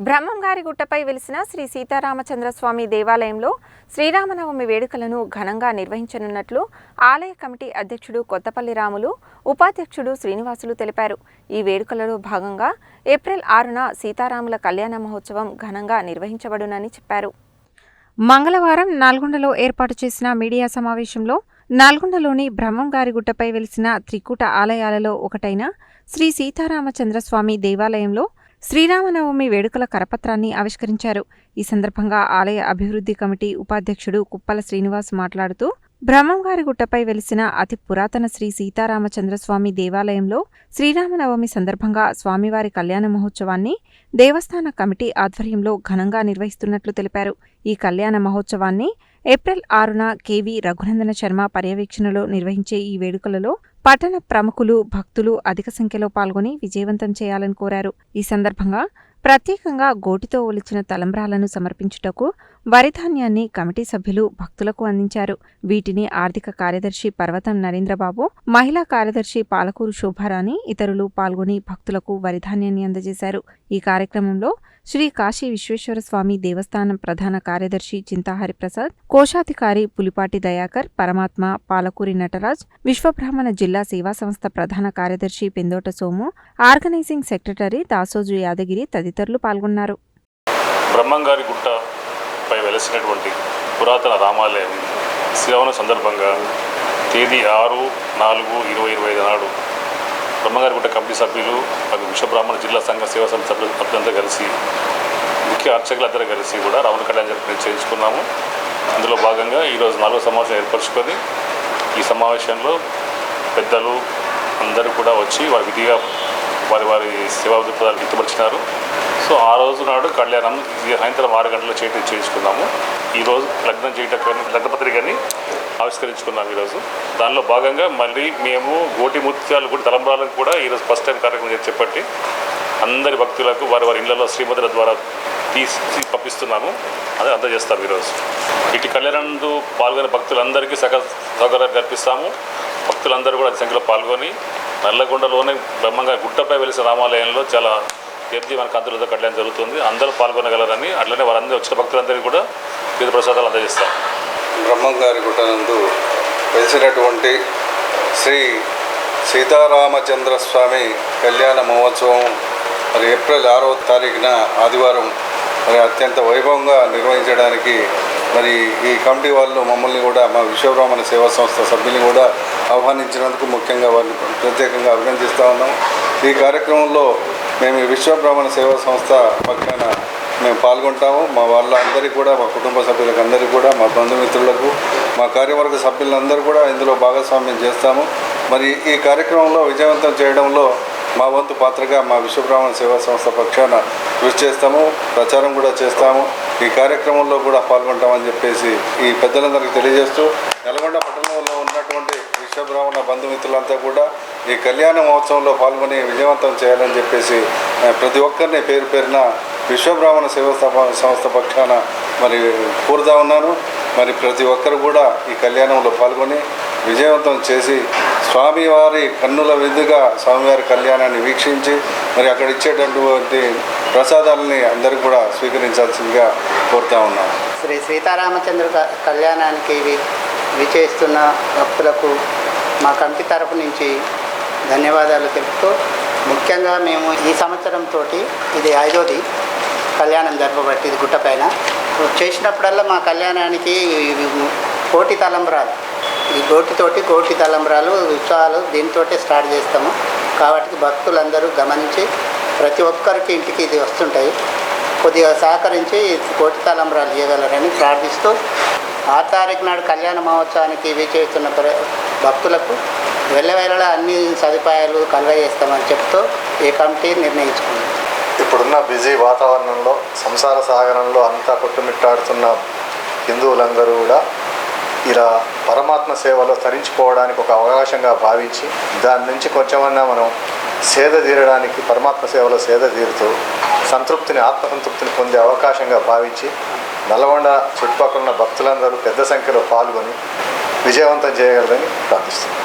బ్రహ్మంగారి గుట్టపై వెలిసిన శ్రీ సీతారామచంద్రస్వామి దేవాలయంలో శ్రీరామనవమి వేడుకలను ఘనంగా నిర్వహించనున్నట్లు ఆలయ కమిటీ అధ్యక్షుడు కొత్తపల్లి రాములు ఉపాధ్యక్షుడు శ్రీనివాసులు తెలిపారు. ఈ వేడుకలలో భాగంగా ఏప్రిల్ ఆరున సీతారాముల కళ్యాణ మహోత్సవం ఘనంగా నిర్వహించబడునని చెప్పారు. మంగళవారం నల్గొండలో ఏర్పాటు చేసిన మీడియా సమావేశంలో నల్గొండలోని బ్రహ్మంగారి గుట్టపై వెలిసిన త్రికూట ఆలయాలలో ఒకటైన శ్రీ సీతారామచంద్రస్వామి దేవాలయంలో శ్రీరామనవమి వేడుకల కరపత్రాన్ని ఆవిష్కరించారు. ఈ సందర్భంగా ఆలయ అభివృద్ధి కమిటీ ఉపాధ్యక్షుడు కుప్పల శ్రీనివాస్ మాట్లాడుతూ బ్రహ్మంగారి గుట్టపై వెలిసిన అతి పురాతన శ్రీ సీతారామచంద్రస్వామి దేవాలయంలో శ్రీరామనవమి సందర్భంగా స్వామివారి కళ్యాణ మహోత్సవాన్ని దేవస్థాన కమిటీ ఆధ్వర్యంలో ఘనంగా నిర్వహిస్తున్నట్లు తెలిపారు. ఈ కళ్యాణ మహోత్సవాన్ని ఏప్రిల్ ఆరున కెవి రఘునందన శర్మ పర్యవేక్షణలో నిర్వహించే ఈ వేడుకలలో పట్టణ ప్రముఖులు భక్తులు అధిక సంఖ్యలో పాల్గొని విజయవంతం చేయాలని కోరారు. ఈ సందర్భంగా ప్రత్యేకంగా గోటితో ఒలిచిన తలంబ్రాలను సమర్పించుటకు వరిధాన్యాన్ని కమిటీ సభ్యులు భక్తులకు అందించారు. వీటిని ఆర్థిక కార్యదర్శి పర్వతం నరేంద్రబాబు మహిళా కార్యదర్శి పాలకూరు శోభారాణి ఇతరులు పాల్గొని భక్తులకు వరిధాన్యాన్ని అందజేశారు. ఈ కార్యక్రమంలో శ్రీ కాశీ విశ్వేశ్వర స్వామి దేవస్థానం ప్రధాన కార్యదర్శి చింతాహరిప్రసాద్ కోశాధికారి పులిపాటి దయాకర్ పరమాత్మ పాలకూరి నటరాజ్ విశ్వబ్రాహ్మణ జిల్లా సేవా సంస్థ ప్రధాన కార్యదర్శి పెందోట సోము ఆర్గనైజింగ్ సెక్రటరీ దాసోజు యాదగిరి తదితరులు పాల్గొన్నారు. బ్రహ్మంగారి పై వెలసినటువంటి పురాతన రామాలయం శ్రీరావణ సందర్భంగా తేదీ ఆరు నాలుగు ఇరవై ఇరవై ఐదు నాడు బ్రహ్మగారి గుట్ట కమిటీ సభ్యులు మరియు విశ్వబ్రాహ్మణ జిల్లా సంఘ సేవా సంస్థ సభ్యులు సభ్యులంతా కలిసి ముఖ్య అర్చకులందరూ కలిసి కూడా రావణ కళ్యాణ్ జరిపి చేయించుకున్నాము. అందులో భాగంగా ఈరోజు నాలుగో సమావేశం ఏర్పరచుకొని ఈ సమావేశంలో పెద్దలు అందరూ కూడా వచ్చి వారి విధిగా వారి వారి సేవా దృక్పథాలు వ్యక్తపరిచినారు సో ఆ రోజు నాడు కళ్యాణం సాయంత్రం ఆరు గంటల చేయటం చేయించుకున్నాము. ఈరోజు లగ్నం చేయటం లగ్నపత్రికని ఆవిష్కరించుకున్నాం ఈరోజు దానిలో భాగంగా మళ్ళీ మేము గోటి ముత్యాలు కూడా తలంబ్రాలకు కూడా ఈరోజు ఫస్ట్ టైం కార్యక్రమం చెప్పట్టి అందరి భక్తులకు వారి వారి ఇళ్ళలో శ్రీమతుల ద్వారా తీసి పంపిస్తున్నాము. అదే అందజేస్తాం ఈరోజు ఇటు కళ్యాణందు పాల్గొనే భక్తులందరికీ సక సౌకర్యాలు కల్పిస్తాము. భక్తులందరూ కూడా అతి సంఖ్యలో పాల్గొని నల్లగొండలోనే బ్రహ్మంగా గుట్టపై వెలిసిన రామాలయంలో చాలా రేపు మన కంతులతో కట్టడం జరుగుతుంది. అందరూ పాల్గొనగలరని అట్లనే వారందరూ వచ్చిన భక్తులందరికీ కూడా తీర్థ ప్రసాదాలు అందజేస్తాం. బ్రహ్మంగారి గుట్టనందు వెలిసినటువంటి శ్రీ సీతారామచంద్ర స్వామి కళ్యాణ మహోత్సవం మరి ఏప్రిల్ ఆరో తారీఖున ఆదివారం మరి అత్యంత వైభవంగా నిర్వహించడానికి మరి ఈ కమిటీ వాళ్ళు మమ్మల్ని కూడా మా విశ్వబ్రాహ్మణ సేవా సంస్థ సభ్యుల్ని కూడా ఆహ్వానించినందుకు ముఖ్యంగా వారిని ప్రత్యేకంగా అభినందిస్తూ ఉన్నాం. ఈ కార్యక్రమంలో మేము ఈ విశ్వబ్రాహ్మణ సేవా సంస్థ పక్షాన మేము పాల్గొంటాము. మా వాళ్ళందరికీ కూడా మా కుటుంబ సభ్యులకు అందరికీ కూడా మా బంధుమిత్రులకు మా కార్యవర్గ సభ్యులందరూ కూడా ఇందులో భాగస్వామ్యం చేస్తాము. మరి ఈ కార్యక్రమంలో విజయవంతం చేయడంలో మా వంతు పాత్రగా మా విశ్వబ్రాహ్మణ సేవా సంస్థ పక్షాన కృషి చేస్తాము ప్రచారం కూడా చేస్తాము. ఈ కార్యక్రమంలో కూడా పాల్గొంటామని చెప్పేసి ఈ పెద్దలందరికీ తెలియజేస్తూ నల్గొండ పట్టణంలో ఉన్నటువంటి విశ్వబ్రాహ్మణ బంధుమిత్రులంతా కూడా ఈ కళ్యాణ మహోత్సవంలో పాల్గొని విజయవంతం చేయాలని చెప్పేసి ప్రతి ఒక్కరిని పేరు పేరున విశ్వబ్రాహ్మణ సేవా సంస్థ పక్షాన మరి కోరుతా ఉన్నాను. మరి ప్రతి ఒక్కరు కూడా ఈ కళ్యాణంలో పాల్గొని విజయవంతం చేసి స్వామివారి కన్నుల విందుగా స్వామివారి కళ్యాణాన్ని వీక్షించి మరి అక్కడ ఇచ్చేటటువంటి ప్రసాదాలని అందరూ కూడా స్వీకరించాల్సిందిగా కోరుతా ఉన్నాను. శ్రీ సీతారామచంద్ర కళ్యాణానికి విచేస్తున్న భక్తులకు మా కమిటీ తరపు నుంచి ధన్యవాదాలు తెలుపుతూ ముఖ్యంగా మేము ఈ సంవత్సరంతో ఇది ఐదోది కళ్యాణం జరపబట్టి ఇది గుట్టపైన చేసినప్పుడల్లా మా కళ్యాణానికి కోటి తలంబరాలు. ఈ గోటితోటి కోటి తలంబరాలు ఉత్సవాలు దీంతో స్టార్ట్ చేస్తాము. కాబట్టి భక్తులందరూ గమనించి ప్రతి ఒక్కరికి ఇంటికి ఇది వస్తుంటాయి. కొద్దిగా సహకరించి కోటి తలంబరాలు చేయగలరని ప్రార్థిస్తూ ఆ తారీఖు నాడు కళ్యాణ మహోత్సవానికి ఇవి చేస్తున్న ప్ర- భక్తులకు వెళ్ళవేళ అన్ని సదుపాయాలు కలుగజేస్తామని చెప్తూ ఈ కమిటీ నిర్ణయించుకుంది. ఇప్పుడున్న బిజీ వాతావరణంలో సంసార సాగరంలో అంతా కొట్టుమిట్టాడుతున్న హిందువులందరూ కూడా ఇలా పరమాత్మ సేవలో తరించిపోవడానికి ఒక అవకాశంగా భావించి దాని నుంచి కొంచెమన్నా మనం సేద తీరడానికి పరమాత్మ సేవలో సేద తీరుతూ సంతృప్తిని ఆత్మసంతృప్తిని పొందే అవకాశంగా భావించి నల్గొండ చుట్టుపక్కల ఉన్న భక్తులందరూ పెద్ద సంఖ్యలో పాల్గొని విజయవంతం చేయగలరని ప్రార్థిస్తున్నాను